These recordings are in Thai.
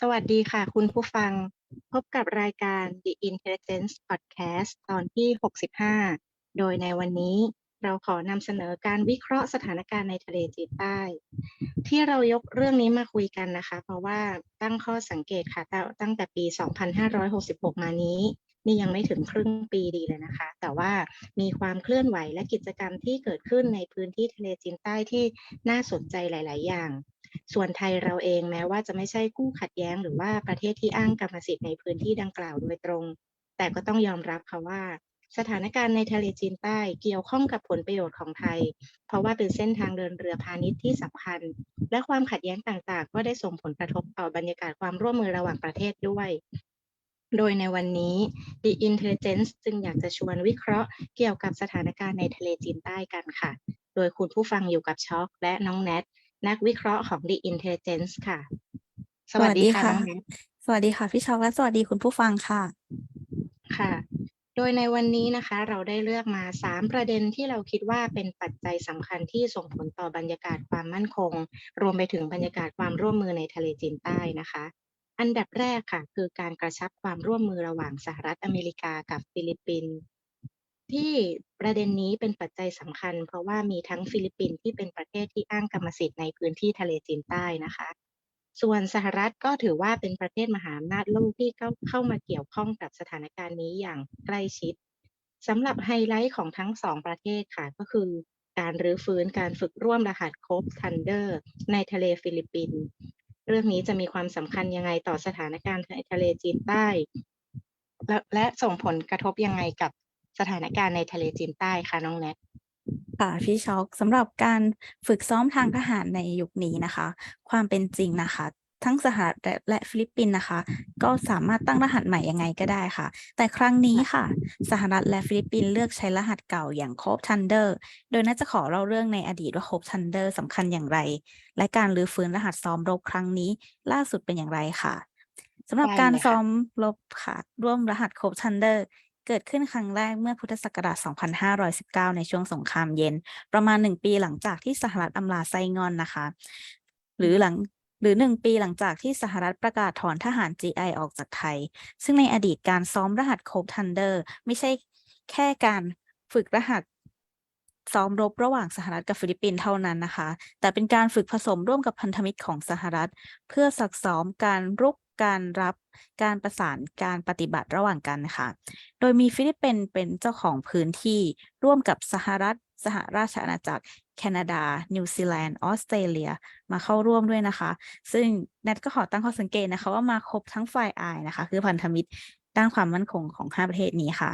สวัสดีค่ะ คุณผู้ฟังพบกับรายการ The Intelligence Podcast ตอนที่ 65 โดยในวันนี้เราขอนำเสนอการวิเคราะห์สถานการณ์ในทะเลจีนใต้ ที่เรายกเรื่องนี้มาคุยกันนะคะ เพราะว่าตั้งข้อสังเกตค่ะตั้งแต่ปี 2566 มานี้ นี่ยังไม่ถึงครึ่งปีดีเลยนะคะ แต่ว่ามีความเคลื่อนไหวและกิจกรรมที่เกิดขึ้นในพื้นที่ทะเลจีนใต้ที่น่าสนใจหลาย ๆ อย่าง ส่วนไทยเราเองแม้ว่าจะไม่ใช่คู่ขัดแย้ง หรือว่าประเทศที่อ้างกรรมสิทธิ์ในพื้นที่ดังกล่าวโดยตรง แต่ก็ต้องยอมรับค่ะว่า สถานการณ์ในทะเลจีนใต้เกี่ยวข้องกับผลประโยชน์ของไทย เพราะว่าเป็นเส้นทางเดินเรือพาณิชย์ที่สำคัญ และความขัดแย้งต่างๆ ก็ได้ส่งผลกระทบต่อบรรยากาศความร่วมมือระหว่างประเทศด้วยโดยในวันนี้ The Intelligence จึงอยากจะชวนวิเคราะห์เกี่ยวกับสถานการณ์ในทะเลจีนใต้กันค่ะ โดยคุณผู้ฟังอยู่กับช็อคและน้องแนท นักวิเคราะห์ของ The Intelligence ค่ะ สวัสดีค่ะน้องแนทสวัสดีค่ะ พี่ช็อกและสวัสดีคุณผู้ฟังค่ะ ค่ะ โดยในวันนี้นะคะ เราได้เลือกมา 3 ประเด็นที่เราคิดว่าเป็นปัจจัยสำคัญที่ส่งผลต่อบรรยากาศความมั่นคง รวมไปถึงบรรยากาศความร่วมมือในทะเลจีนใต้นะคะ อันดับแรกค่ะ คือการกระชับความร่วมมือระหว่างสหรัฐอเมริกากับฟิลิปปินส์ ที่ประเด็นนี้เป็นปัจจัยสำคัญ เพราะว่ามีทั้งฟิลิปปินส์ที่เป็นประเทศที่อ้างกรรมสิทธิ์ในพื้นที่ทะเลจีนใต้นะคะ ส่วนสหรัฐก็ถือว่าเป็นประเทศมหาอำนาจโลกที่เข้าเข้ามาเกี่ยวข้องกับสถานการณ์นี้อย่างใกล้ชิดสำหรับไฮไลท์ของทั้งสองประเทศค่ะก็คือการรื้อฟื้นการฝึกร่วมรหัสโคบทันเดอร์ในทะเลฟิลิปปินส์เรื่องนี้จะมีความสำคัญยังไงต่อสถานการณ์ในทะเลจีนใต้และส่งผลกระทบยังไงกับ สถานการณ์ในทะเลจีนใต้คะน้องแนทค่ะพี่ช็อกสำหรับการฝึกซ้อมทางทหารในยุคนี้นะคะ ความเป็นจริงนะคะ ทั้งสหรัฐและและฟิลิปปินส์นะคะ ก็สามารถตั้งรหัสใหม่ยังไงก็ได้ค่ะ แต่ครั้งนี้ค่ะ สหรัฐและฟิลิปปินส์เลือกใช้รหัสเก่าอย่างโคบทันเดอร์โดยน่าจะขอเล่าเรื่องในอดีตว่าโคบทันเดอร์สำคัญอย่างไร และการรื้อฟื้นรหัสซ้อมรบครั้งนี้ ล่าสุดเป็นอย่างไรค่ะสำหรับได้การเลยค่ะซ้อมรบค่ะร่วมรหัสโคบทันเดอร์ เกิดขึ้นครั้งแรกเมื่อพุทธศักราช 2519 ในช่วงสงครามเย็น ประมาณ 1 ปีหลังจากที่สหรัฐอำลาไซงอนนะคะ หรือหลังหรือ 1 ปีหลังจากที่สหรัฐประกาศถอนทหาร GI ออกจากไทย ซึ่งในอดีตการซ้อมรหัสโคบทันเดอร์ไม่ใช่แค่การฝึกรหัสซ้อมรบระหว่างสหรัฐกับฟิลิปปินส์เท่านั้นนะคะ แต่เป็นการฝึกผสมร่วมกับพันธมิตรของสหรัฐ เพื่อซักซ้อมการรุก การรับการประสานการปฏิบัติระหว่างกันค่ะ โดยมีฟิลิปปินส์เป็นเจ้าของพื้นที่ร่วมกับสหรัฐ สหราชอาณาจักร แคนาดา นิวซีแลนด์ ออสเตรเลีย มาเข้าร่วมด้วยนะคะ ซึ่งแนทก็ขอตั้งข้อสังเกตนะคะว่ามาครบทั้งฝ่ายอายนะคะ คือพันธมิตร ด้านความมั่นคงของ 5 ประเทศนี้ค่ะ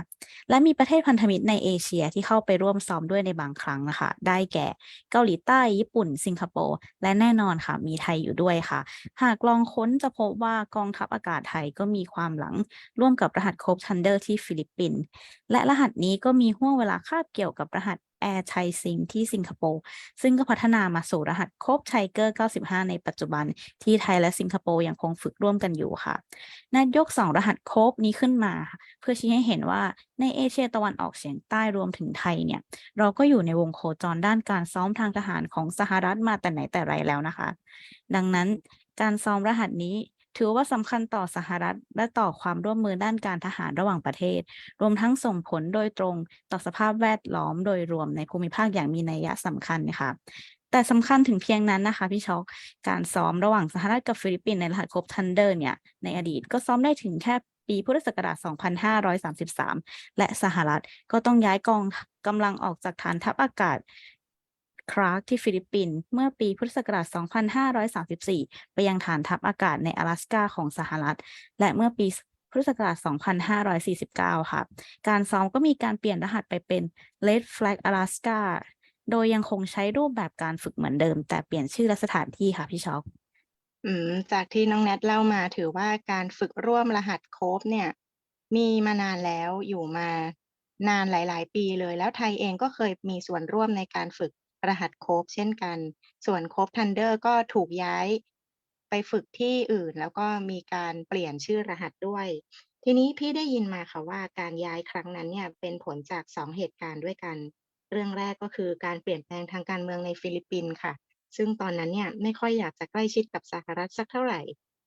และมีประเทศพันธมิตรในเอเชียที่เข้าไปร่วมซ้อมด้วยในบางครั้งนะคะ ได้แก่เกาหลีใต้ ญี่ปุ่น สิงคโปร์ และแน่นอนค่ะ มีไทยอยู่ด้วยค่ะ หากลองค้นจะพบว่ากองทัพอากาศไทยก็มีความหลังร่วมกับรหัสโคบทันเดอร์ที่ฟิลิปปินส์ และรหัสนี้ก็มีห่วงเวลาคาบเกี่ยวกับรหัส Air Thai Sing ที่สิงคโปร์ซึ่งก็พัฒนามาสู่รหัสโคบไทเกอร์95 ในปัจจุบันที่ไทยและสิงคโปร์ยังคงฝึกร่วมกันอยู่ค่ะนัดยก 2 รหัสโคบนี้ขึ้นมา เพื่อชี้ให้เห็นว่าในเอเชียตะวันออกเฉียงใต้รวมถึงไทยเนี่ย เราก็อยู่ในวงโคจรด้านการซ้อมทางทหารของสหรัฐมาแต่ไหนแต่ไรแล้วนะคะ ดังนั้นการซ้อมรหัสนี้ ถือว่าสำคัญต่อสหรัฐและต่อความร่วมมือด้านการทหารระหว่างประเทศ รวมทั้งส่งผลโดยตรงต่อสภาพแวดล้อมโดยรวมในภูมิภาคอย่างมีนัยสำคัญนะคะแต่สำคัญถึงเพียงนั้นนะคะพี่ช็อก การซ้อมระหว่างสหรัฐกับฟิลิปปินส์ในรหัสครบทันเดอร์เนี่ยในอดีตก็ซ้อมได้ถึงแค่ปีพุทธศักราช 2533 และสหรัฐก็ต้องย้ายกองกำลังออกจากฐานทัพอากาศ คราร์กที่ฟิลิปปินส์เมื่อปีพุทธศักราช 2534 ไปยังฐานทัพอากาศใน阿拉斯กาของสหรัฐ และเมื่อปีพุทธศักราช 2549 ค่ะ การซ้อมก็มีการเปลี่ยนรหัสไปเป็น Red Flag Alaska โดยยังคงใช้รูปแบบการฝึกเหมือนเดิม แต่เปลี่ยนชื่อและสถานที่ค่ะพี่ช็อก อืมจากที่น้องแนทเล่ามาถือว่าการฝึกร่วมรหัสโคบเนี่ย มีมานานแล้วอยู่มานานหลาย ๆ ปีเลย แล้วไทยเองก็เคยมีส่วนร่วมในการฝึก รหัสโคบเช่นกัน ส่วนโคบทันเดอร์ก็ถูกย้ายไปฝึกที่อื่น แล้วก็มีการเปลี่ยนชื่อรหัสด้วย ทีนี้พี่ได้ยินมาค่ะว่าการย้ายครั้งนั้นเนี่ยเป็นผลจากสองเหตุการณ์ด้วยกัน เรื่องแรกก็คือการเปลี่ยนแปลงทางการเมืองในฟิลิปปินส์ค่ะ ซึ่งตอนนั้นเนี่ยไม่ค่อยอยากจะใกล้ชิดกับสหรัฐสักเท่าไหร่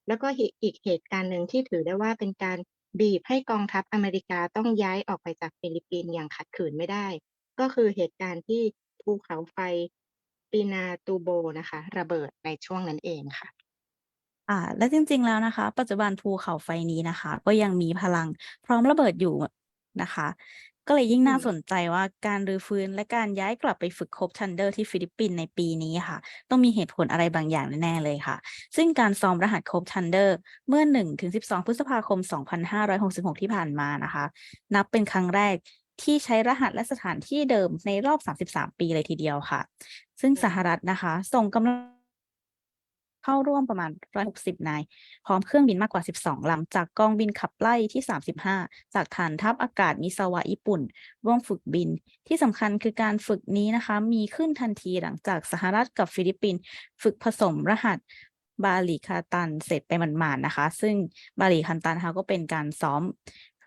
แล้วก็อีกอีกเหตุการณ์หนึ่งที่ถือได้ว่าเป็นการบีบให้กองทัพอเมริกาต้องย้ายออกไปจากฟิลิปปินส์อย่างขัดขืนไม่ได้ ก็คือเหตุการณ์ที่ ภูเขาไฟปีนาตูโบนะคะ ระเบิดในช่วงนั้นเองค่ะ อ่าและจริงๆแล้วนะคะ ปัจจุบันภูเขาไฟนี้นะคะ ก็ยังมีพลังพร้อมระเบิดอยู่นะคะ ก็เลยยิ่งน่าม สนใจว่าการรื้อฟื้นและการย้ายกลับไปฝึกคบทันเดอร์ที่ฟิลิปปินส์ในปีนี้ค่ะ ต้องมีเหตุผลอะไรบางอย่างแน่ๆเลยค่ะ ซึ่งการซ้อมรหัสคบทันเดอร์เมื่อ 1-12 พฤษภาคม 2566 ที่ผ่านมานะคะ นับเป็นครั้งแรก ที่ใช้รหัสและสถานที่เดิมในรอบ 33 ปีเลยทีเดียวค่ะ ซึ่งสหรัฐนะคะ ส่งกำลังเข้าร่วมประมาณ 160 นาย พร้อมเครื่องบินมากกว่า 12 ลำ จากกองบินขับไล่ที่ 35 จากฐานทัพอากาศมิซาวะญี่ปุ่น ร่วมฝึกบิน ที่สำคัญคือการฝึกนี้นะคะ มีขึ้นทันทีหลังจากสหรัฐกับฟิลิปปินส์ฝึกผสมรหัสบาลีคาตันเสร็จไปหมาดๆนะคะ ซึ่งบาลีคันตันนะคะก็เป็นการซ้อม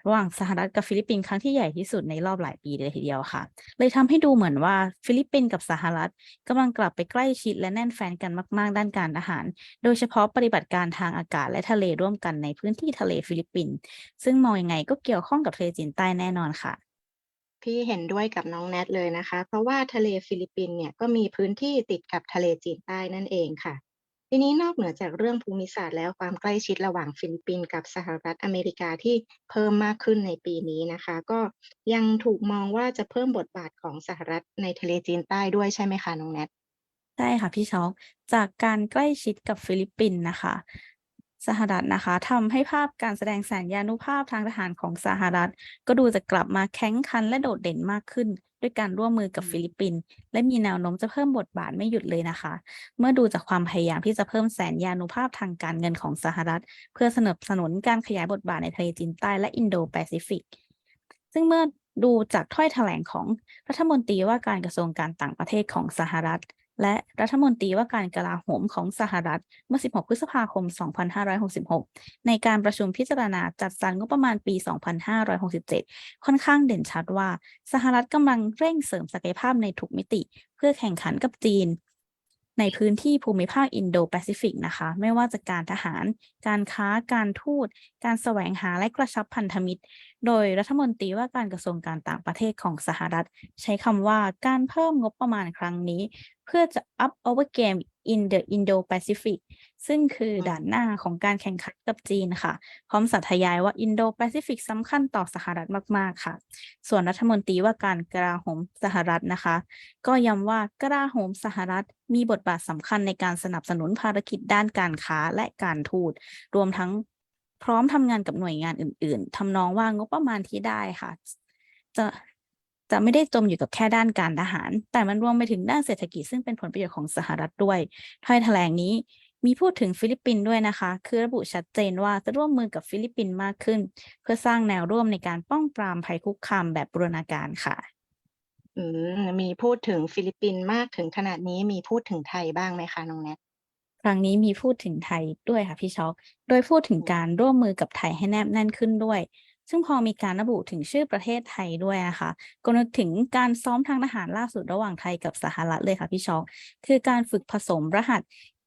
ระหว่างสหรัฐกับฟิลิปปินส์ครั้งที่ใหญ่ที่สุดในรอบหลายปีเลยทีเดียวค่ะ เลยทำให้ดูเหมือนว่าฟิลิปปินส์กับสหรัฐกำลังกลับไปใกล้ชิดและแน่นแฟนกันมากๆ ด้านการทหาร โดยเฉพาะปฏิบัติการทางอากาศและทะเลร่วมกันในพื้นที่ทะเลฟิลิปปินส์ซึ่งมองยังไงก็เกี่ยวข้องกับทะเลจีนใต้แน่นอนค่ะพี่เห็นด้วยกับน้องแนทเลยนะคะ เพราะว่าทะเลฟิลิปปินส์เนี่ยก็มีพื้นที่ติดกับทะเลจีนใต้นั่นเองค่ะ ทีนี้นอกเหนือจากเรื่องภูมิศาสตร์แล้วความใกล้ชิดระหว่างฟิลิปปินส์กับสหรัฐอเมริกาที่เพิ่มมากขึ้นในปีนี้นะคะ ก็ยังถูกมองว่าจะเพิ่มบทบาทของสหรัฐในทะเลจีนใต้ด้วยใช่ไหมคะน้องแนทใช่ค่ะพี่ช็อกจากการใกล้ชิดกับฟิลิปปินส์นะคะ สหรัฐนะคะทำให้ภาพการแสดงสัญญานุภาพทางทหารของสหรัฐ ก็ดูจะกลับมาแข็งขันและโดดเด่นมากขึ้น ด้วยการร่วมมือกับอืมฟิลิปปินส์และมีแนวโน้มจะเพิ่มบทบาทไม่หยุดเลยนะคะ เมื่อดูจากความพยายามที่จะเพิ่มแสนยานุภาพทางการเงินของสหรัฐ เพื่อสนับสนุนการขยายบทบาทในทะเลจีนใต้และอินโดแปซิฟิก ซึ่งเมื่อดูจากถ้อยแถลงของรัฐมนตรีว่าการกระทรวงการต่างประเทศของสหรัฐ และรัฐมนตรีว่าการกลาโหมของสหรัฐเมื่อ 16 พฤษภาคม 2566 ในการประชุมพิจารณาจัดสรรงบประมาณปี 2567 ค่อนข้างเด่นชัดว่า สหรัฐกำลังเร่งเสริมศักยภาพในทุกมิติ เพื่อแข่งขันกับจีน ในพื้นที่ภูมิภาคอินโดแปซิฟิกนะคะ ไม่ว่าจะการทหาร การค้า การทูต การแสวงหาและกระชับพันธมิตร โดยรัฐมนตรีว่าการกระทรวงการต่างประเทศของสหรัฐ ใช้คำว่าการเพิ่มงบประมาณครั้งนี้ เพื่อจะ up our game in the Indo-Pacific ซึ่งคืออมด่านหน้าของการแข่งขันกับจีนค่ะ พร้อมสัตยายว่า Indo-Pacific สำคัญต่อสหรัฐมากๆค่ะ ส่วนรัฐมนตรีว่าการกลาโหมสหรัฐนะคะ ก็ย้ำว่ากลาโหมสหรัฐมีบทบาทสำคัญในการสนับสนุนภารกิจด้านการค้าและการทูต รวมทั้ง พร้อมทำงานกับหน่วยงานอื่น ๆทำนองว่างบประมาณที่ได้ค่ะ จะจะไม่ได้จมอยู่กับแค่ด้านการทหาร แต่มันรวมไปถึงด้านเศรษฐกิจซึ่งเป็นผลประโยชน์ของสหรัฐด้วยถ้อยแถลงนี้มีพูดถึงฟิลิปปินส์ด้วยนะคะ คือระบุชัดเจนว่าจะร่วมมือกับฟิลิปปินส์มากขึ้น เพื่อสร้างแนวร่วมในการป้องปรามภัยคุกคามแบบบูรณาการค่ะ อืมมีพูดถึงฟิลิปปินส์มากถึงขนาดนี้มีพูดถึงไทยบ้างไหมคะน้องแนท รั้งนี้มีพูดถึงไทยด้วยค่ะพี่ช็อก โดยพูดถึงอืมการร่วมมือกับไทยให้แนบแน่นขึ้นด้วย ซึ่งพอมีการระบุถึงชื่อประเทศไทยด้วยนะคะก็นึกถึงการซ้อมทางทหารล่าสุดระหว่างไทยกับสหรัฐเลยค่ะพี่ช็อก คือการฝึกผสมรหัส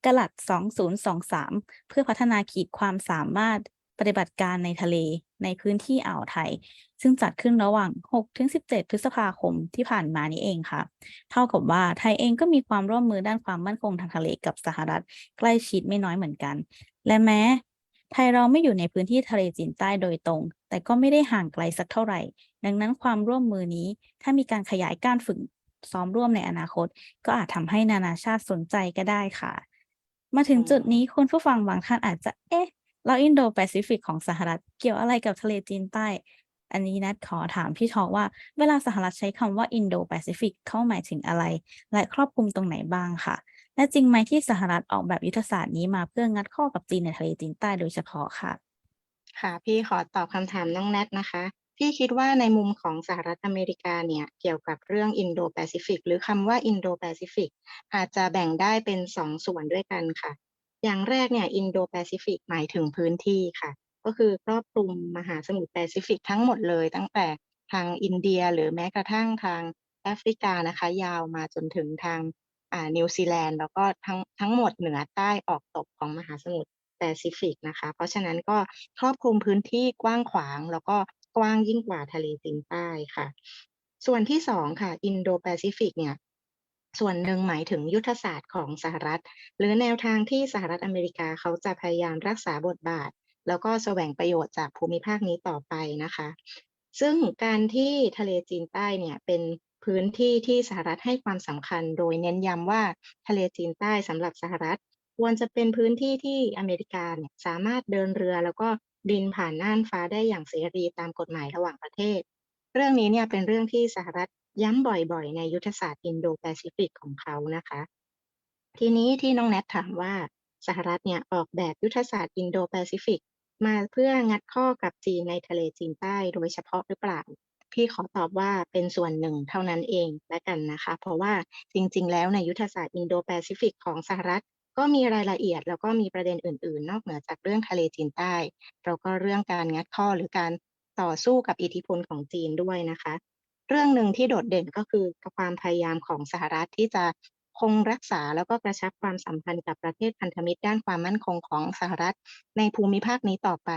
กลัด 2023 เพื่อพัฒนาขีดความสามารถ ปฏิบัติการในทะเลในพื้นที่อ่าวไทย ซึ่งจัดขึ้นระหว่าง 6-17 พฤษภาคมที่ผ่านมานี้เองค่ะ เท่ากับว่าไทยเองก็มีความร่วมมือด้านความมั่นคงทางทะเลกับสหรัฐใกล้ชิดไม่น้อยเหมือนกัน และแม้ ไทยเราไม่อยู่ในพื้นที่ทะเลจีนใต้โดยตรง แต่ก็ไม่ได้ห่างไกลสักเท่าไหร่ ดังนั้นความร่วมมือนี้ถ้ามีการขยายการฝึกซ้อมร่วมในอนาคต ก็อาจทำให้นานาชาติสนใจก็ได้ค่ะ มาถึงจุดนี้คุณผู้ฟังบางท่านอาจจะเอ๊ะ แล้วอินโดแปซิฟิกของสหรัฐเกี่ยวอะไรกับทะเลจีนใต้ อันนี้นัดขอถามพี่ทอกว่า เวลาสหรัฐใช้คำว่าอินโดแปซิฟิกเข้าหมายถึงอะไร และครอบคลุมตรงไหนบ้างค่ะ และจริงไหมที่สหรัฐออกแบบยุทธศาสตร์นี้มาเพื่องัดข้อกับจีนในทะเลจีนใต้โดยเฉพาะค่ะค่ะพี่ขอตอบคำถามน้องแนทนะคะ พี่คิดว่าในมุมของสหรัฐอเมริกาเนี่ย เกี่ยวกับเรื่องอินโดแปซิฟิกหรือคำว่าอินโดแปซิฟิกอาจจะแบ่งได้เป็นสองส่วนด้วยกันค่ะ อย่างแรกเนี่ยอินโดแปซิฟิกหมายถึงพื้นที่ค่ะ ก็คือครอบคลุมมหาสมุทรแปซิฟิกทั้งหมดเลย ตั้งแต่ทางอินเดียหรือแม้กระทั่งทางแอฟริกานะคะ ยาวมาจนถึงทางนิวซีแลนด์แล้วก็ทั้งทั้งหมดเหนือใต้ออกตกของมหาสมุทรแปซิฟิกนะคะ เพราะฉะนั้นก็ครอบคลุมพื้นที่กว้างขวาง แล้วก็กว้างยิ่งกว่าทะเลจีนใต้ค่ะ ส่วนที่สองค่ะอินโดแปซิฟิกเนี่ย ส่วนหนึ่งหมายถึงยุทธศาสตร์ของสหรัฐ หรือแนวทางที่สหรัฐอเมริกาเขาจะพยายามรักษาบทบาท แล้วก็แสวงประโยชน์จากภูมิภาคนี้ต่อไปนะคะ ซึ่งการที่ทะเลจีนใต้เนี่ยเป็นพื้นที่ที่สหรัฐให้ความสำคัญ โดยเน้นย้ำว่าทะเลจีนใต้สำหรับสหรัฐ ควรจะเป็นพื้นที่ที่อเมริกาเนี่ยสามารถเดินเรือแล้วก็บินผ่านน่านฟ้าได้อย่างเสรีตามกฎหมายระหว่างประเทศ เรื่องนี้เนี่ยเป็นเรื่องที่สหรัฐ ย้ำบ่อยๆ ในยุทธศาสตร์อินโดแปซิฟิกของเขานะคะ ทีนี้ที่น้องแนทถามว่าสหรัฐเนี่ยออกแบบยุทธศาสตร์อินโดแปซิฟิกมาเพื่องัดข้อกับจีนในทะเลจีนใต้โดยเฉพาะหรือเปล่า พี่ขอตอบว่าเป็นส่วนหนึ่งเท่านั้นเองแล้วกันนะคะ เพราะว่าจริงๆ แล้วในยุทธศาสตร์อินโดแปซิฟิกของสหรัฐก็มีรายละเอียดแล้วก็มีประเด็นอื่น ๆ นอกเหนือจากเรื่องทะเลจีนใต้แล้วก็เรื่องการงัดข้อหรือการต่อสู้กับอิทธิพลของจีนด้วยนะคะ เรื่องหนึ่งที่โดดเด่นก็คือความพยายามของสหรัฐที่จะคงรักษาแล้วก็กระชับความสัมพันธ์กับประเทศพันธมิตรด้านความมั่นคงของสหรัฐ ในภูมิภาคนี้ต่อไป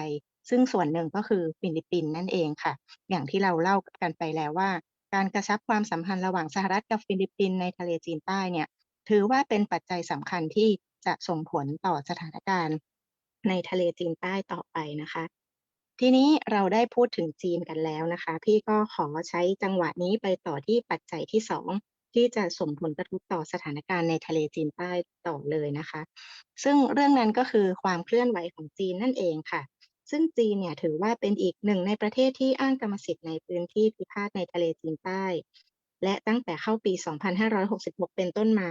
ซึ่งส่วนหนึ่งก็คือฟิลิปปินส์นั่นเองค่ะ อย่างที่เราเล่ากันไปแล้วว่า การกระชับความสัมพันธ์ระหว่างสหรัฐกับฟิลิปปินส์ในทะเลจีนใต้เนี่ยถือว่าเป็นปัจจัยสำคัญที่จะส่งผลต่อสถานการณ์ในทะเลจีนใต้ต่อไปนะคะ ทีนี้เราได้พูดถึงจีนกันแล้วนะคะ พี่ก็ขอใช้จังหวะนี้ไปต่อที่ปัจจัยที่สองที่จะส่งผลกระทบต่อสถานการณ์ในทะเลจีนใต้ต่อเลยนะคะ ซึ่งเรื่องนั้นก็คือความเคลื่อนไหวของจีนนั่นเองค่ะ ซึ่งจีนเนี่ยถือว่าเป็นอีกหนึ่งในประเทศที่อ้างกรรมสิทธิ์ในพื้นที่พิพาทในทะเลจีนใต้ และตั้งแต่เข้าปี 2566 เป็นต้นมา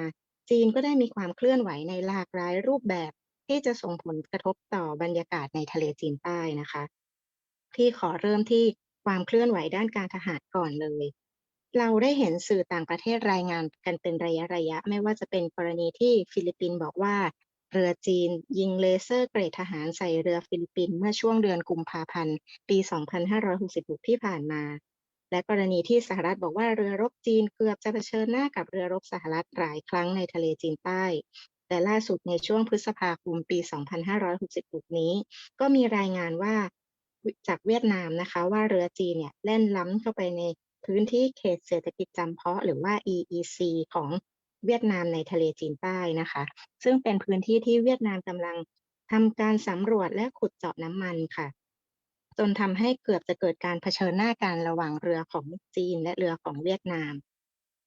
จีนก็ได้มีความเคลื่อนไหวในหลากหลายรูปแบบที่จะส่งผลกระทบต่อบรรยากาศในทะเลจีนใต้นะคะ พี่ขอเริ่มที่ความเคลื่อนไหวด้านการทหารก่อนเลย เราได้เห็นสื่อต่างประเทศรายงานกันเป็นระยะระยะ ไม่ว่าจะเป็นกรณีที่ฟิลิปปินส์บอกว่า เรือจีนยิงเลเซอร์เกรดทหารใส่เรือฟิลิปปินส์เมื่อช่วงเดือนกุมภาพันธ์ปี 2566 ที่ผ่านมา และกรณีที่สหรัฐบอกว่าเรือรบจีนเกือบจะเผชิญหน้ากับเรือรบสหรัฐหลายครั้งในทะเลจีนใต้แต่ล่าสุดในช่วงพฤษภาคมปี 2566 นี้ ก็มีรายงานว่า จากเวียดนามนะคะ ว่าเรือจีนเนี่ยแล่นล้ำเข้าไปในพื้นที่เขตเศรษฐกิจจำเพาะหรือว่า EEC ของเวียดนามในทะเลจีนใต้นะคะ ซึ่งเป็นพื้นที่ที่เวียดนามกำลังทำการสำรวจและขุดเจาะน้ำมันค่ะ จนทำให้เกือบจะเกิดการเผชิญหน้ากันระหว่างเรือของจีนและเรือของเวียดนาม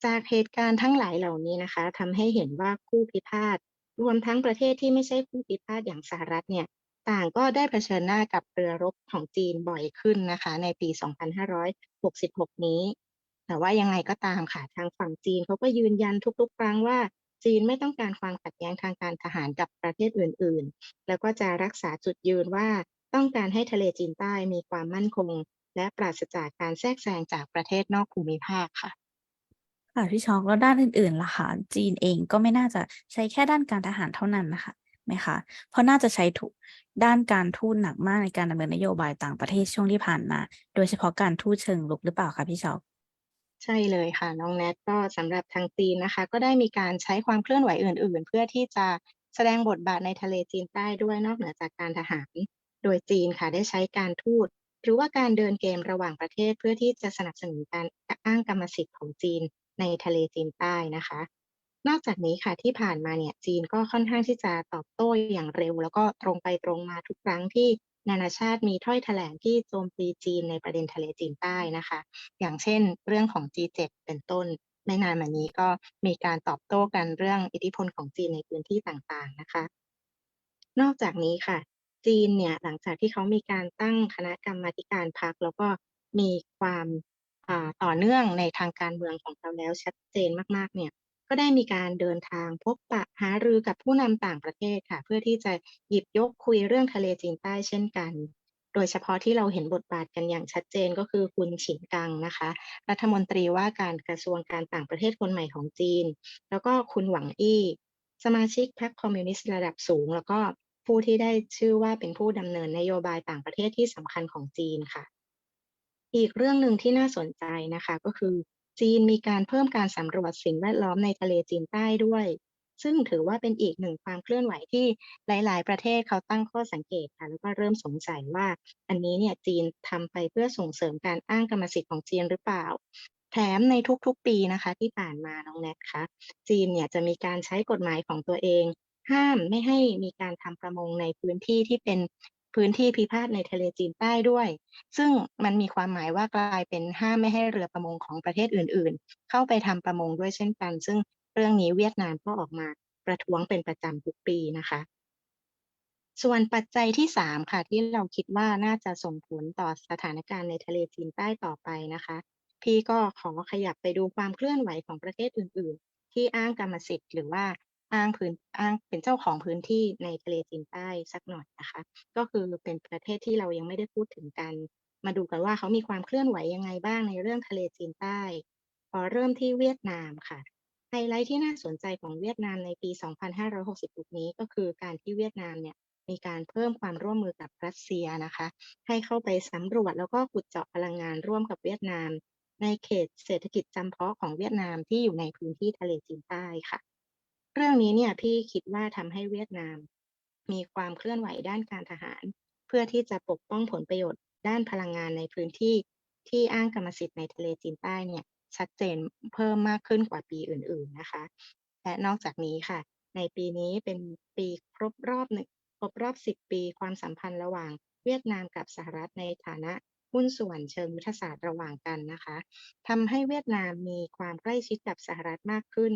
จากเหตุการณ์ทั้งหลายเหล่านี้นะคะทำให้เห็นว่าคู่พิพาทรวมทั้งประเทศที่ไม่ใช่คู่พิพาทอย่างสหรัฐเนี่ย ต่างก็ได้เผชิญหน้ากับเรือรบของจีนบ่อยขึ้นนะคะ ในปี 2566 นี้ แต่ว่ายังไงก็ตามค่ะทางฝั่งจีนเขาก็ยืนยันทุกๆ ครั้งว่าจีนไม่ต้องการความขัดแย้งทางการทหารกับประเทศอื่นๆ แล้วก็จะรักษาจุดยืนว่าต้องการให้ทะเลจีนใต้มีความมั่นคง และปราศจากการแทรกแซงจากประเทศนอกภูมิภาคค่ะค่ะพี่ชอกแล้วด้านอื่นๆล่ะคะจีนเองก็ไม่น่าจะใช้แค่ด้านการทหารเท่านั้นนะคะ ไหมคะ เพราะน่าจะใช้ทุกด้านการทูตหนักมากในการดำเนินนโยบายต่างประเทศช่วงที่ผ่านมา โดยเฉพาะการทูตเชิงรุกหรือเปล่าคะพี่ชอกใช่เลยค่ะ น้องแนทก็สำหรับทางจีนนะคะ ก็ได้มีการใช้ความเคลื่อนไหวอื่น ๆ เพื่อที่จะแสดงบทบาทในทะเลจีนใต้ด้วยนอกเหนือจากการทหาร โดยจีนค่ะได้ใช้การทูตหรือว่าการเดินเกมระหว่างประเทศเพื่อที่จะสนับสนุนการอ้างกรรมสิทธิ์ของจีนในทะเลจีนใต้นะคะ นอกจากนี้ค่ะที่ผ่านมาเนี่ยจีนก็ค่อนข้างที่จะตอบโต้อย่างเร็ว แล้วก็ตรงไปตรงมาทุกครั้งที่นานาชาติมีถ้อยแถลงที่โจมตีจีนในประเด็นทะเลจีนใต้นะคะ อย่างเช่น เรื่องของ G7 เป็นต้น ไม่นานมานี้ก็มีการตอบโต้กันเรื่องอิทธิพลของจีนในพื้นที่ต่างๆนะคะ นอกจากนี้ค่ะ จีนเนี่ยหลังจากที่เขามีการตั้งคณะกรรมาการพรรคแล้วก็มีความต่อเนื่องในทางการเมืองของเขาแล้วชัดเจนมากๆเนี่ย ก็ได้มีการเดินทางพบปะหารือกับผู้นำต่างประเทศค่ะ เพื่อที่จะหยิบยกคุยเรื่องทะเลจีนใต้เช่นกัน โดยเฉพาะที่เราเห็นบทบาทกันอย่างชัดเจนก็คือคุณฉินกังนะคะ รัฐมนตรีว่าการกระทรวงการต่างประเทศคนใหม่ของจีน แล้วก็คุณหวังอี้ สมาชิกพรรคคอมมิวนิสต์ระดับสูง แล้วก็ผู้ที่ได้ชื่อว่าเป็นผู้ดำเนินนโยบายต่างประเทศที่สำคัญของจีนค่ะ อีกเรื่องหนึ่งที่น่าสนใจนะคะก็คือ จีนมีการเพิ่มการสำรวจสิ่งแวดล้อมในทะเลจีนใต้ด้วย ซึ่งถือว่าเป็นอีกหนึ่งความเคลื่อนไหวที่หลาย ๆ ประเทศเขาตั้งข้อสังเกตค่ะแล้วก็เริ่มสงสัยว่า อันนี้เนี่ยจีนทำไปเพื่อส่งเสริมการอ้างกรรมสิทธิ์ของจีนหรือเปล่า แถมในทุก ๆ ปีนะคะ ที่ผ่านมาน้องแนทคะจีนเนี่ยจะมีการใช้กฎหมายของตัวเองห้ามไม่ให้มีการทำประมงในพื้นที่ที่เป็น พื้นที่พิพาทในทะเลจีนใต้ด้วย ซึ่งมันมีความหมายว่ากลายเป็นห้ามไม่ให้เรือประมงของประเทศอื่นๆ เข้าไปทำประมงด้วยเช่นกัน ซึ่งเรื่องนี้เวียดนามก็ออกมาประท้วงเป็นประจำทุกปีนะคะ ส่วนปัจจัยที่ 3 ค่ะ ที่เราคิดว่าน่าจะส่งผลต่อสถานการณ์ในทะเลจีนใต้ต่อไปนะคะ พี่ก็ขอขยับไปดูความเคลื่อนไหวของประเทศอื่น ๆ ที่อ้างกรรมสิทธิ์หรือว่า อ้างพื้นอ้างเป็นเจ้าของพื้นที่ในทะเลจีนใต้สักหน่อยนะคะ ก็คือเป็นประเทศที่เรายังไม่ได้พูดถึงกัน มาดูกันว่าเขามีความเคลื่อนไหวยังไงบ้างในเรื่องทะเลจีนใต้ขอเริ่มที่เวียดนามค่ะไฮไลท์ที่น่าสนใจของเวียดนามในปี 2566 นี้ก็คือการที่เวียดนามเนี่ยมีการเพิ่มความร่วมมือกับรัสเซียนะคะ ให้เข้าไปสำรวจแล้วก็ขุดเจาะพลังงานร่วมกับเวียดนาม ในเขตเศรษฐกิจจำเพาะของเวียดนามที่อยู่ในพื้นที่ทะเลจีนใต้ค่ะ เรื่องนี้เนี่ยพี่คิดว่าทำให้เวียดนาม มีความเคลื่อนไหวด้านการทหาร เพื่อที่จะปกป้องผลประโยชน์ด้านพลังงานในพื้นที่ที่อ้างกรรมสิทธิ์ในทะเลจีนใต้เนี่ยชัดเจนเพิ่มมากขึ้นกว่าปีอื่น ๆนะคะ และนอกจากนี้ค่ะ ในปีนี้เป็นปีครบรอบหนึ่งครบรอบ 10 ปีความสัมพันธ์ระหว่างเวียดนามกับสหรัฐในฐานะหุ้นส่วนเชิงยุทธศาสตร์ระหว่างกันนะคะทำให้เวียดนามมีความใกล้ชิดกับสหรัฐมากขึ้น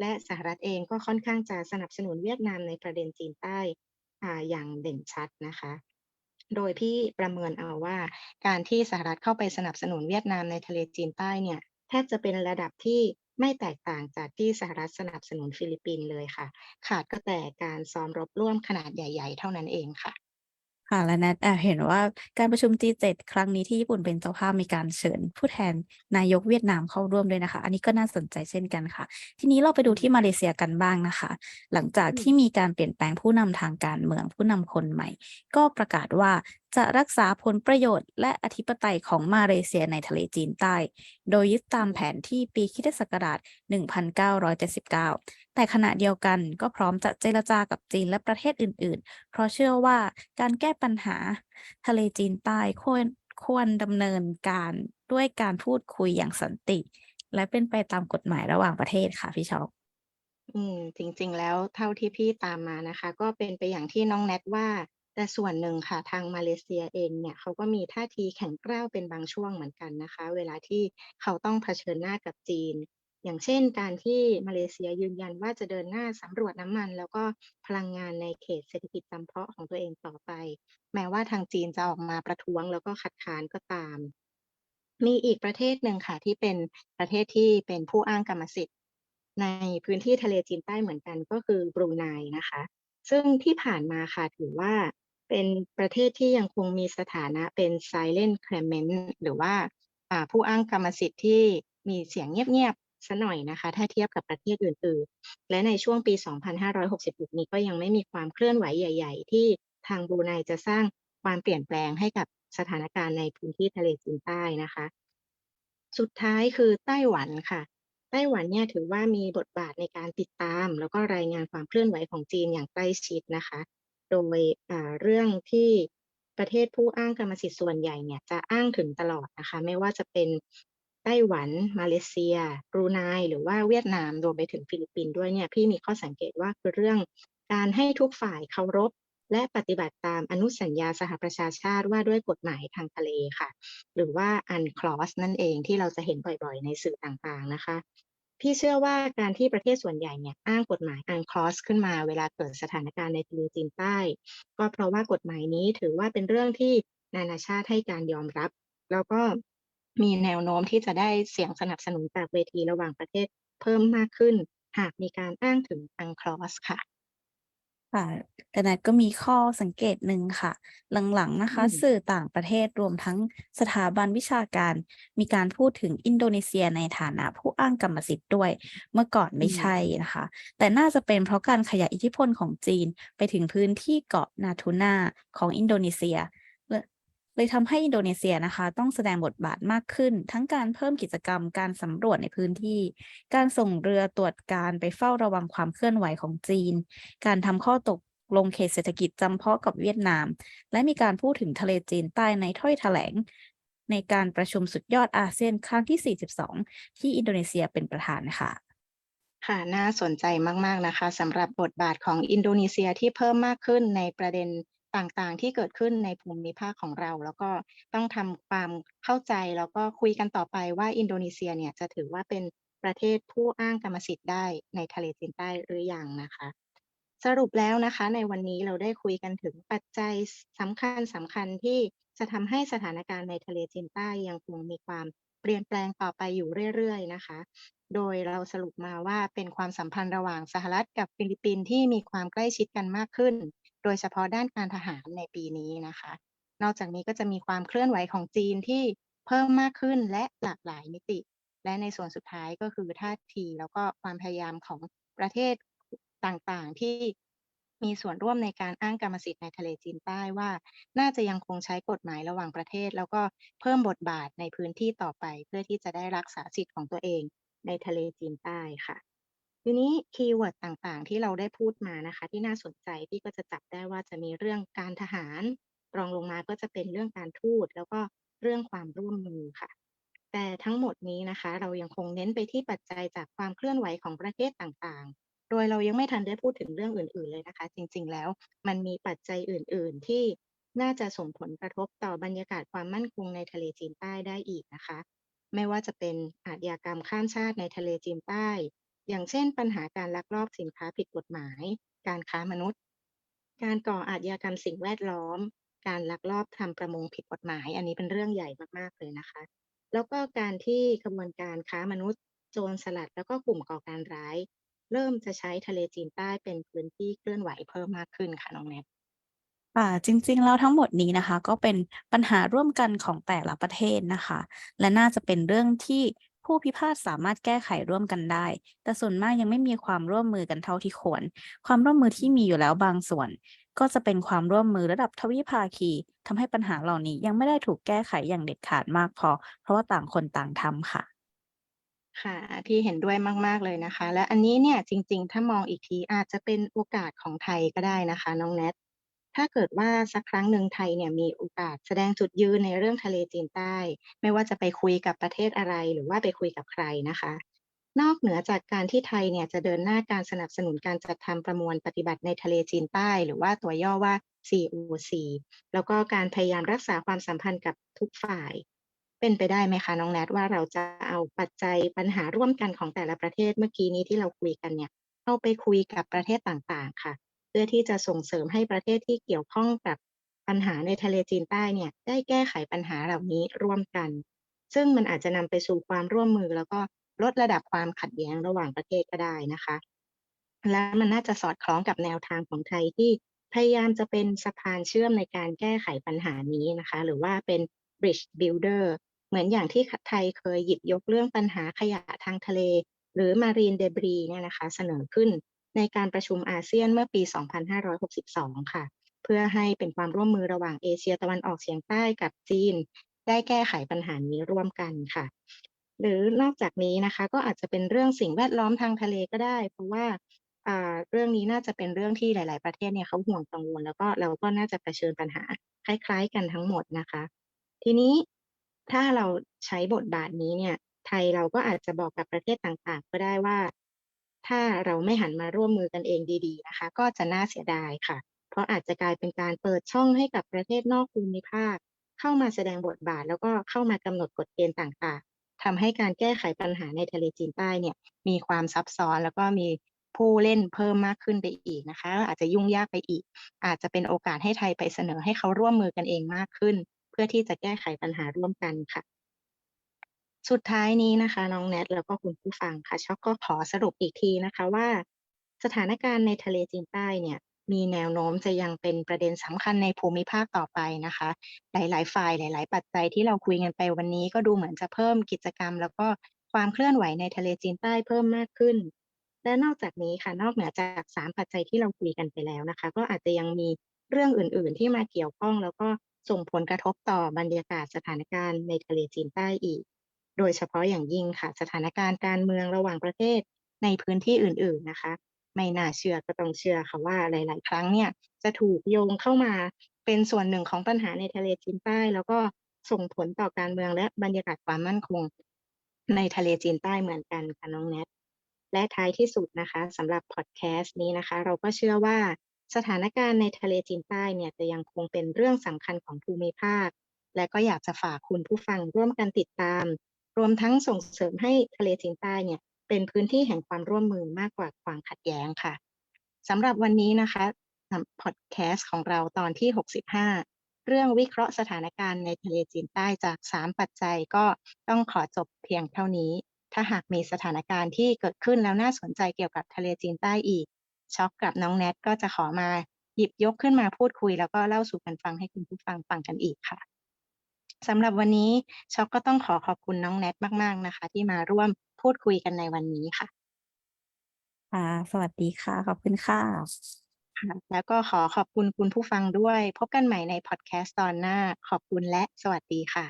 และสหรัฐเองก็ค่อนข้างจะสนับสนุนเวียดนามในประเด็นจีนใต้อ่าอย่างเด่นชัดนะคะ โดยพี่ประเมินเอาว่า การที่สหรัฐเข้าไปสนับสนุนเวียดนามในทะเลจีนใต้เนี่ยแทบจะเป็นระดับที่ไม่แตกต่างจากที่สหรัฐสนับสนุนฟิลิปปินส์เลยค่ะ ขาดก็แต่การซ้อมรบร่วมขนาดใหญ่ ๆ เท่านั้นเองค่ะ ค่ะและแนทแอบเห็นว่าการประชุม G7 ครั้งนี้ที่ญี่ปุ่นเป็นเจ้าภาพมีการเชิญ ผู้แทนนายกเวียดนามเข้าร่วมด้วยนะคะ อันนี้ก็น่าสนใจเช่นกันค่ะ ทีนี้เราไปดูที่มาเลเซียกันบ้างนะคะ หลังจากที่มีการเปลี่ยนแปลงผู้นำทางการเมืองผู้นำคนใหม่ ก็ประกาศว่าจะรักษาผลประโยชน์และอธิปไตยของมาเลเซียในทะเลจีนใต้ โดยยึดตามแผนที่ปีคริสตศักราช 1979 แต่ขณะเดียวกันก็พร้อมจะเจรจากับจีนและประเทศอื่น ๆ เพราะเชื่อว่าการแก้ปัญหาทะเลจีนใต้ควรควรดำเนินการด้วยการพูดคุยอย่างสันติ และเป็นไปตามกฎหมายระหว่างประเทศค่ะพี่ช็อปอืมจริงๆแล้วเท่าที่พี่ตามมานะคะ ก็เป็นไปอย่างที่น้องแนทว่า แต่ส่วนหนึ่งค่ะทางมาเลเซียเองเนี่ยเขาก็มีท่าทีแข็งกร้าวเป็นบางช่วงเหมือนกันนะคะ เวลาที่เขาต้องเผชิญหน้ากับจีน อย่างเช่น การที่มาเลเซียยืนยันว่าจะเดินหน้าสำรวจน้ำมัน แล้วก็พลังงานในเขตเศรษฐกิจจำเพาะของตัวเองต่อไป แม้ว่าทางจีนจะออกมาประท้วงแล้วก็คัดค้านก็ตาม มีอีกประเทศหนึ่งค่ะที่เป็นประเทศที่เป็นผู้อ้างกรรมสิทธิ์ ในพื้นที่ทะเลจีนใต้เหมือนกันก็คือบรูไนนะคะซึ่งที่ผ่านมาค่ะถือว่า เป็นประเทศที่ยังคงมีสถานะเป็น silent claimant หรือว่าผู้อ้างกรรมสิทธิ์ที่มีเสียงเงียบๆซะหน่อยนะคะ ถ้าเทียบกับประเทศอื่นๆ และในช่วงปี 2566 นี้ก็ยังไม่มีความเคลื่อนไหวใหญ่ ๆ ที่ทางบรูไนจะสร้างความเปลี่ยนแปลงให้กับสถานการณ์ในพื้นที่ทะเลจีนใต้นะคะ สุดท้ายคือไต้หวันค่ะ ไต้หวันเนี่ยถือว่ามีบทบาทในการติดตาม แล้วก็รายงานความเคลื่อนไหวของจีนอย่างใกล้ชิดนะคะ โดยเรื่องที่ประเทศผู้อ้างกรรมสิทธิ์ส่วนใหญ่เนี่ยจะอ้างถึงตลอดนะคะ ไม่ว่าจะเป็นไต้หวัน มาเลเซียบรูไนหรือว่าเวียดนามรวมไปถึงฟิลิปปินส์ด้วยเนี่ยพี่มีข้อสังเกตว่าคือเรื่องการให้ทุกฝ่ายเคารพและปฏิบัติตามอนุสัญญาสหประชาชาติว่าด้วยกฎหมายทางทะเลค่ะ หรือว่า UNCLOS นั่นเองที่เราจะเห็นบ่อยๆ ในสื่อต่างๆนะคะ พี่เชื่อว่าการที่ประเทศส่วนใหญ่เนี่ยอ้างกฎหมายอังคลอสขึ้นมาเวลาเกิดสถานการณ์ในทะเลจีนใต้ ก็เพราะว่ากฎหมายนี้ถือว่าเป็นเรื่องที่นานาชาติให้การยอมรับ แล้วก็มีแนวโน้มที่จะได้เสียงสนับสนุนจากเวทีระหว่างประเทศเพิ่มมากขึ้น หากมีการอ้างถึงอังคลอสค่ะ ค่ะแต่นัทก็มีข้อสังเกตหนึ่งค่ะ หลังๆนะคะ อืม สื่อต่างประเทศรวมทั้งสถาบันวิชาการ มีการพูดถึงอินโดนีเซียในฐานะผู้อ้างกรรมสิทธิ์ด้วย เมื่อก่อนไม่อืมใช่นะคะ แต่น่าจะเป็นเพราะการขยายอิทธิพลของจีนไปถึงพื้นที่เกาะนาทูน่าของอินโดนีเซียและ เลยทำให้อินโดนีเซียนะคะ ต้องแสดงบทบาทมากขึ้น ทั้งการเพิ่มกิจกรรมการสำรวจในพื้นที่ การส่งเรือตรวจการไปเฝ้าระวังความเคลื่อนไหวของจีน การทำข้อตกลงเขตเศรษฐกิจจำเพาะกับเวียดนาม และมีการพูดถึงทะเลจีนใต้ในถ้อยแถลง ในการประชุมสุดยอดอาเซียนครั้งที่ 42 ที่อินโดนีเซียเป็นประธานค่ะค่ะน่าสนใจมาก ๆ นะคะสำหรับบทบาทของอินโดนีเซียที่เพิ่มมากขึ้นในประเด็น ต่างๆ ที่เกิดขึ้นในภูมิภาคของเรา แล้วก็ต้องทำความเข้าใจแล้วก็คุยกันต่อไปว่าอินโดนีเซียเนี่ยจะถือว่าเป็นประเทศผู้อ้างกรรมสิทธิ์ได้ในทะเลจีนใต้หรืออยังนะคะ สรุปแล้วนะคะ ในวันนี้เราได้คุยกันถึงปัจจัยสำคัญๆที่จะทำให้สถานการณ์ในทะเลจีนใต้ยังคงมีความเปลี่ยนแปลงต่อไปอยู่เรื่อยๆนะคะ โดยเราสรุปมาว่าเป็นความสัมพันธ์ระหว่างสหรัฐกับฟิลิปปินส์ที่มีความใกล้ชิดกันมากขึ้น ดยเฉพาะด้านการทหารในปีนี้นะคะ นอกจากนี้ก็จะมีความเคลื่อนไหวของจีนที่เพิ่มมากขึ้นและหลากหลายมิติ และในส่วนสุดท้ายก็คือท่าทีแล้วก็ความพยายามของประเทศต่างๆที่มีส่วนร่วมในการอ้างกรรมสิทธิ์ในทะเลจีนใต้ว่า น่าจะยังคงใช้กฎหมายระหว่างประเทศ แล้วก็เพิ่มบทบาทในพื้นที่ต่อไป เพื่อที่จะได้รักษาสิทธิ์ของตัวเองในทะเลจีนใต้ค่ะ ทีนี้คีย์เวิร์ดต่างๆ ที่เราได้พูดมานะคะ ที่น่าสนใจที่ก็จะจับได้ว่าจะมีเรื่องการทหาร รองลงมาก็จะเป็นเรื่องการทูตแล้วก็เรื่องความร่วมมือค่ะ แต่ทั้งหมดนี้นะคะ เรายังคงเน้นไปที่ปัจจัยจากความเคลื่อนไหวของประเทศต่างๆ โดยเรายังไม่ทันได้พูดถึงเรื่องอื่น ๆเลยนะคะ จริง ๆ แล้วมันมีปัจจัยอื่น ๆ ที่น่าจะส่งผลกระทบต่อบรรยากาศความมั่นคงในทะเลจีนใต้ได้อีกนะคะ ไม่ว่าจะเป็นอาชญากรรมข้ามชาติในทะเลจีนใต้ อย่างเช่น ปัญหาการลักลอบสินค้าผิดกฎหมาย การค้ามนุษย์ การก่ออาชญากรรมสิ่งแวดล้อม การลักลอบทำประมงผิดกฎหมาย อันนี้เป็นเรื่องใหญ่มากๆเลยนะคะ แล้วก็การที่ขบวนการค้ามนุษย์ โจรสลัด แล้วก็กลุ่มก่อการร้าย เริ่มจะใช้ทะเลจีนใต้เป็นพื้นที่เคลื่อนไหวเพิ่มมากขึ้นค่ะน้องแนทค่ะจริงๆแล้วทั้งหมดนี้นะคะ ก็เป็นปัญหาร่วมกันของแต่ละประเทศนะคะ และน่าจะเป็นเรื่องที่ ผู้พิพาทสามารถแก้ไขร่วมกันได้ แต่ส่วนมากยังไม่มีความร่วมมือกันเท่าที่ควร ความร่วมมือที่มีอยู่แล้วบางส่วน ก็จะเป็นความร่วมมือระดับทวิภาคีทำให้ปัญหาเหล่านี้ยังไม่ได้ถูกแก้ไขอย่างเด็ดขาดมากพอ เพราะว่าต่างคนต่างทำค่ะค่ะพี่เห็นด้วยมาก ๆ เลยนะคะ และอันนี้เนี่ยจริง ๆ ถ้ามองอีกทีอาจจะเป็นโอกาสของไทยก็ได้นะคะ น้องแนท ถ้าเกิดว่าสักครั้งหนึ่งไทยเนี่ยมีโอกาสแสดงจุดยืนในเรื่องทะเลจีนใต้ ไม่ว่าจะไปคุยกับประเทศอะไรหรือว่าไปคุยกับใครนะคะ นอกเหนือจากการที่ไทยเนี่ยจะเดินหน้าการสนับสนุนการจัดทำประมวลปฏิบัติในทะเลจีนใต้ หรือว่าตัวย่อว่า COC แล้วก็การพยายามรักษาความสัมพันธ์กับทุกฝ่าย เป็นไปได้ไหมคะน้องแนทว่าเราจะเอาปัจจัยปัญหาร่วมกันของแต่ละประเทศเมื่อกี้นี้ที่เราคุยกันเนี่ยเข้าไปคุยกับประเทศต่างๆ ค่ะ พื่อที่จะส่งเสริมให้ประเทศที่เกี่ยวข้องกับปัญหาในทะเลจีนใต้เนี่ยได้แก้ไขปัญหาเหล่านี้ร่วมกัน ซึ่งมันอาจจะนำไปสู่ความร่วมมือ แล้วก็ลดระดับความขัดแย้งระหว่างประเทศก็ได้นะคะ และมันน่าจะสอดคล้องกับแนวทางของไทยที่พยายามจะเป็นสะพานเชื่อมในการแก้ไขปัญหานี้นะคะ หรือว่าเป็น bridge builder เหมือนอย่างที่ไทยเคยหยิบยกเรื่องปัญหาขยะทางทะเล หรือ marine debris เนี่ยนะคะ เสนอขึ้น ในการประชุมอาเซียนเมื่อปี 2562 ค่ะ เพื่อให้เป็นความร่วมมือระหว่างเอเชียตะวันออกเฉียงใต้กับจีน ได้แก้ไขปัญหานี้ร่วมกันค่ะ หรือนอกจากนี้นะคะก็อาจจะเป็นเรื่องสิ่งแวดล้อมทางทะเลก็ได้ เพราะว่าอ่าเรื่องนี้น่าจะเป็นเรื่องที่หลาย ๆ ประเทศเนี่ยเขาห่วงกังวลแล้วก็เราก็น่าจะเผชิญปัญหาคล้าย ๆ กันทั้งหมดนะคะ ทีนี้ถ้าเราใช้บทบาทนี้เนี่ยไทยเราก็อาจจะบอกกับประเทศต่าง ๆ ก็ได้ว่า ถ้าเราไม่หันมาร่วมมือกันเองดีๆนะคะ ก็จะน่าเสียดายค่ะ เพราะอาจจะกลายเป็นการเปิดช่องให้กับประเทศนอกภูมิภาค เข้ามาแสดงบทบาท แล้วก็เข้ามากำหนดกฎเกณฑ์ต่างๆทำให้การแก้ไขปัญหาในทะเลจีนใต้เนี่ยมีความซับซ้อนแล้วก็มีผู้เล่นเพิ่มมากขึ้นไปอีกนะคะ อาจจะยุ่งยากไปอีก อาจจะเป็นโอกาสให้ไทยไปเสนอให้เขาร่วมมือกันเองมากขึ้น เพื่อที่จะแก้ไขปัญหาร่วมกันค่ะ สุดท้ายนี้นะคะ น้องแนทแล้วก็คุณผู้ฟังค่ะช็อกก็ขอสรุปอีกทีนะคะว่า สถานการณ์ในทะเลจีนใต้เนี่ยมีแนวโน้มจะยังเป็นประเด็นสำคัญในภูมิภาคต่อไปนะคะ หลาย ๆ ฝ่ายหลาย ๆ ปัจจัยที่เราคุยกันไปวันนี้ก็ดูเหมือนจะเพิ่มกิจกรรม แล้วก็ความเคลื่อนไหวในทะเลจีนใต้เพิ่มมากขึ้น และนอกจากนี้ค่ะนอกเหนือจาก3ปัจจัยที่เราคุยกันไปแล้วนะคะ ก็อาจจะยังมีเรื่องอื่น ๆ ที่มาเกี่ยวข้อง แล้วก็ส่งผลกระทบต่อบรรยากาศสถานการณ์ในทะเลจีนใต้อีก โดยเฉพาะอย่างยิ่งค่ะสถานการณ์การเมืองระหว่างประเทศในพื้นที่อื่น ๆนะคะ ไม่น่าเชื่อก็ต้องเชื่อค่ะว่าหลาย ๆ ครั้งเนี่ยจะถูกโยงเข้ามาเป็นส่วนหนึ่งของปัญหาในทะเลจีนใต้ แล้วก็ส่งผลต่อการเมืองและบรรยากาศความมั่นคง ในทะเลจีนใต้เหมือนกันค่ะน้องแนทและท้ายที่สุดนะคะสำหรับพอดแคสต์นี้นะคะ เราก็เชื่อว่าสถานการณ์ในทะเลจีนใต้เนี่ยจะยังคงเป็นเรื่องสำคัญของภูมิภาค และก็อยากจะฝากคุณผู้ฟังร่วมกันติดตาม รวมทั้งส่งเสริมให้ทะเลจีนใต้เนี่ยเป็นพื้นที่แห่งความร่วมมือมากกว่าความขัดแย้งค่ะสำหรับวันนี้นะคะพอดแคสต์ของเราตอนที่ 65 เรื่องวิเคราะห์สถานการณ์ในทะเลจีนใต้จาก 3 ปัจจัยก็ต้องขอจบเพียงเท่านี้ ถ้าหากมีสถานการณ์ที่เกิดขึ้นแล้วน่าสนใจเกี่ยวกับทะเลจีนใต้อีก ช็อกกับน้องแนทก็จะขอมาหยิบยกขึ้นมาพูดคุย แล้วก็เล่าสู่กันฟังให้คุณผู้ฟังฟังกันอีกค่ะ สำหรับวันนี้ช็อกก็ต้องขอขอบคุณน้องแนทมาก ๆ นะคะ ที่มาร่วมพูดคุยกันในวันนี้ค่ะ ค่ะ สวัสดีค่ะ ขอบคุณค่ะ ค่ะ แล้วก็ขอขอบคุณคุณผู้ฟังด้วย พบกันใหม่ในพอดแคสต์ตอนหน้า ขอบคุณและสวัสดีค่ะ